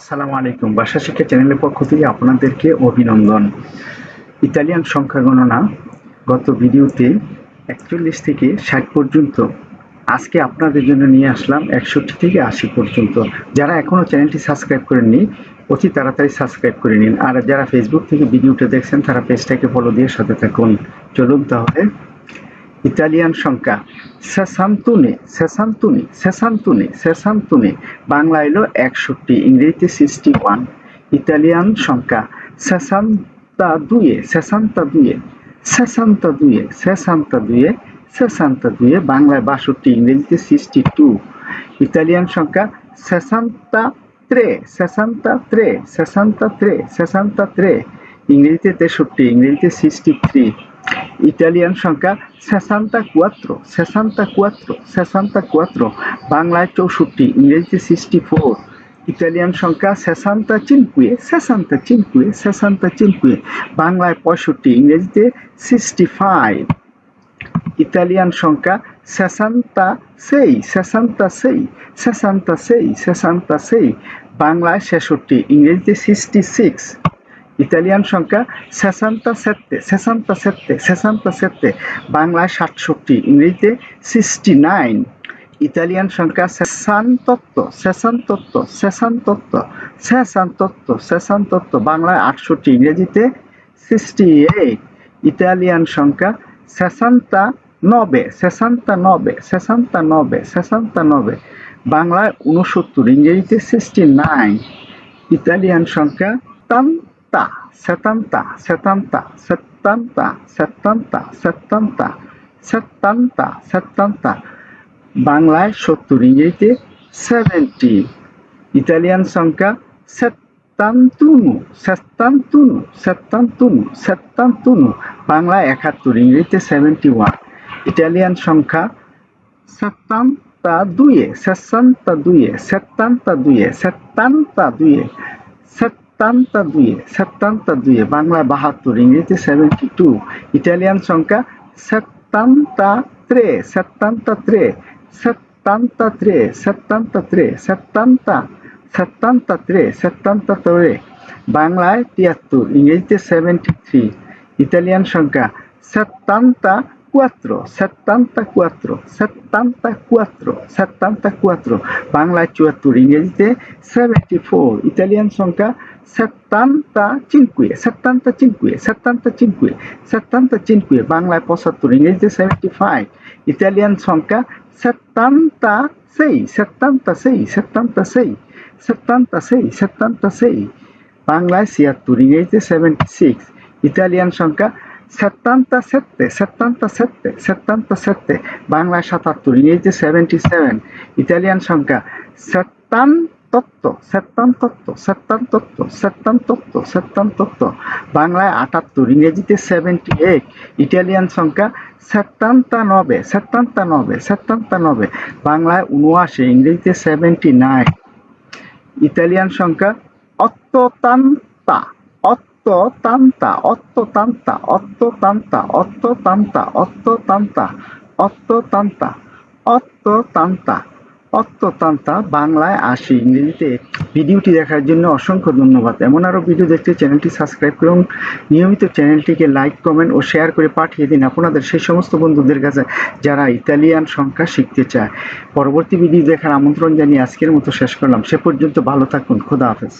আসসালামু আলাইকুম। ভাষা শিক্ষা চ্যানেলের পক্ষ থেকে আপনাদেরকে অভিনন্দন। ইতালিয়ান সংখ্যা গণনা গত ভিডিওতে একচল্লিশ থেকে ষাট পর্যন্ত, আজকে আপনাদের জন্য নিয়ে আসলাম একষট্টি থেকে আশি পর্যন্ত। যারা এখনও চ্যানেলটি সাবস্ক্রাইব করেননি, অতি তাড়াতাড়ি সাবস্ক্রাইব করে নিন। আর যারা ফেসবুক থেকে ভিডিওটা দেখছেন, তারা পেজটাকে ফলো দিয়ে সাথে থাকুন। চলুন তাহলে ইতালিয়ান সংখ্যা। সেসান্তুনে সেসান্তুনে সেসান্তুনে সেসান্তুনে। বাংলা এলো একষট্টি, ইংরেজিতে সিক্সটি ওয়ান ইতালিয়ান সংখ্যা সেসান্তা দুয়ে সেসান্তা দুয়ে সেসান্তা দুয়ে সেসান্তা দুয়ে সেসান্তা দুয়ে বাংলায় বাষট্টি, ইংরেজিতে সিক্সটি টু ইতালিয়ান সংখ্যা সেসান্তা ত্রে সেসান্তা ত্রে সেসান্তা ত্রে সেসান্তা ত্রে ইংরেজিতে তেষট্টি, ইংরেজিতে সিক্সটি থ্রি ইটালিয়ান সংখ্যা সেসান্তা কুয়াত্রো সেসান্তা কুয়াত্রো সেসান্তা কুয়াত্রো বাংলায় চৌষট্টি, ইংরেজিতে সিক্সটি ফোর ইটালিয়ান সংখ্যা সেসান্তা চিনকুয়ে সেসান্তা চিনকুয়ে সেসান্তা চিনকুয়ে, বাংলায় পঁয়ষট্টি, ইংরেজিতে সিক্সটি ফাইভ ইতালিয়ান সংখ্যা সেসান্তা সেই সেসান্তা সেই সেসান্তা সেই সেসান্তা সেই, বাংলায় ছেষট্টি, ইংরেজিতে সিক্সটি সিক্স ইতালিয়ান সংখ্যা সেসান্তা সেত্তে সেসান্তা সেত্তে সেসান্তা সেত্তে বাংলায় সাতষট্টি, ইংরেজিতে সিক্সটি নাইন ইতালিয়ান সংখ্যা সেসান্তত্ব সেসান্তত্ব সেসান্তত্ব সেসান্তত্ব সেসান্তত্ব বাংলায় আটষট্টি, ইংরেজিতে সিক্সটি এইট ইতালিয়ান সংখ্যা সেসান্তা নবে সেসান্তা নবে সেসান্তা নবে সেসান্তা নবে, বাংলায় উনসত্তর ইংরেজিতে সিক্সটি নাইন ইতালিয়ান সংখ্যা তান্তা সেতান্তা সেতান্তা সেত্তান্তা সেত্তান্তা সেত্তান্তা সেত্তান্তা সেত্তান্তা বাংলায় সত্তর ইংরেজিতে সেভেন্টি ইতালিয়ান সংখ্যা সেত্তান্তুনু সেত্তান্তুনু সেত্তান্তুনু সেত্তান্তুনু বাংলায় একাত্তর ইংরেজিতে সেভেন্টি ওয়ান ইটালিয়ান সংখ্যা সেত্তান্তা দুয়ে সেসান্তা দুয়ে সেত্তান্তা দুয়ে সেত্তান্তা দুয়ে সেত্তান্তা দুয়ে সেত্তান্তা দুয়ে বাংলায় বাহাত্তর ইংরেজিতে সেভেন্টি টু ইটালিয়ান সংখ্যা সেত্তান্তা ত্রে সেত্তান্তা ত্রে সেত্তান্তা ত্রে সেত্তান্তা ত্রে সেত্তান্তা সেত্তান্তা ত্রে সেত্তান্তা ত্রে বাংলায় তিয়াত্তর ইংরেজিতে সেভেন্টি থ্রি ইতালিয়ান সংখ্যা সেত্তান্তা cuatro, settanta quattro, settanta quattro, settanta quattro, বাংলায় চুয়াত্তর ইংরেজিতে সেভেন্টি ফোর ইতালিয়ান সংখ্যা সেত্তান্তা চিনকুয়ে সেত্তান্তা চিনকুয়ে সেত্তান্তা চিনকুয়ে সেত্তান্তা চিনকুয়ে বাংলায় পঁচাত্তর ইংরেজিতে সেভেন্টি ফাইভ ইতালিয়ান সংখ্যা সেত্তান্তা সেই সেত্তান্তা সেই সেত্তান্তা সেই সেত্তান্তা সেই সেত্তান্তা সেই বাংলায় ছিয়াত্তর ইংরেজিতে সেভেন্টি সিক্স ইতালিয়ান সংখ্যা সেত্তান্তা সেত্তে সেত্তান্তা সেত্তে সেত্তান্তা সেত্তে বাংলায় সাতাত্তর ইংরেজিতে সেভেন্টি সেভেন ইতালিয়ান সংখ্যা সেত্তান তত্ত্ব সেত্তান তত্ত্ব সেত্তান তত্ত্ব সেত্তান তত্ত্ব সেত্তান তত্ত্ব। বাংলায় আটাত্তর, ইংরেজিতে সেভেন্টি এইট ইটালিয়ান সংখ্যা সেত্তান্তা নবে সেত্তান্তা নবে সেত্তান্তা নবে। বাংলায় উনআশি ইংরেজিতে সেভেন্টি নাইন ইতালিয়ান সংখ্যা অত্যতান্তা অত্ততান্তা অত্ততান্তা অত্ততান্তা অত্ততান্তা অত্ততান্তা অত্ততান্তা অত্ততান্তা। অত্ততান্তা বাংলায় আসি। ইংরেজিতে ভিডিওটি দেখার জন্য অসংখ্য ধন্যবাদ। এমন আরও ভিডিও দেখতে চ্যানেলটি সাবস্ক্রাইব করুন। নিয়মিত চ্যানেলটিকে লাইক কমেন্ট ও শেয়ার করে পাঠিয়ে দিন আপনাদের সেই সমস্ত বন্ধুদের কাছে যারা ইতালিয়ান সংখ্যা শিখতে চায়। পরবর্তী ভিডিও দেখার আমন্ত্রণ জানিয়ে আজকের মতো শেষ করলাম। সে পর্যন্ত ভালো থাকুন। খোদা হাফেজ।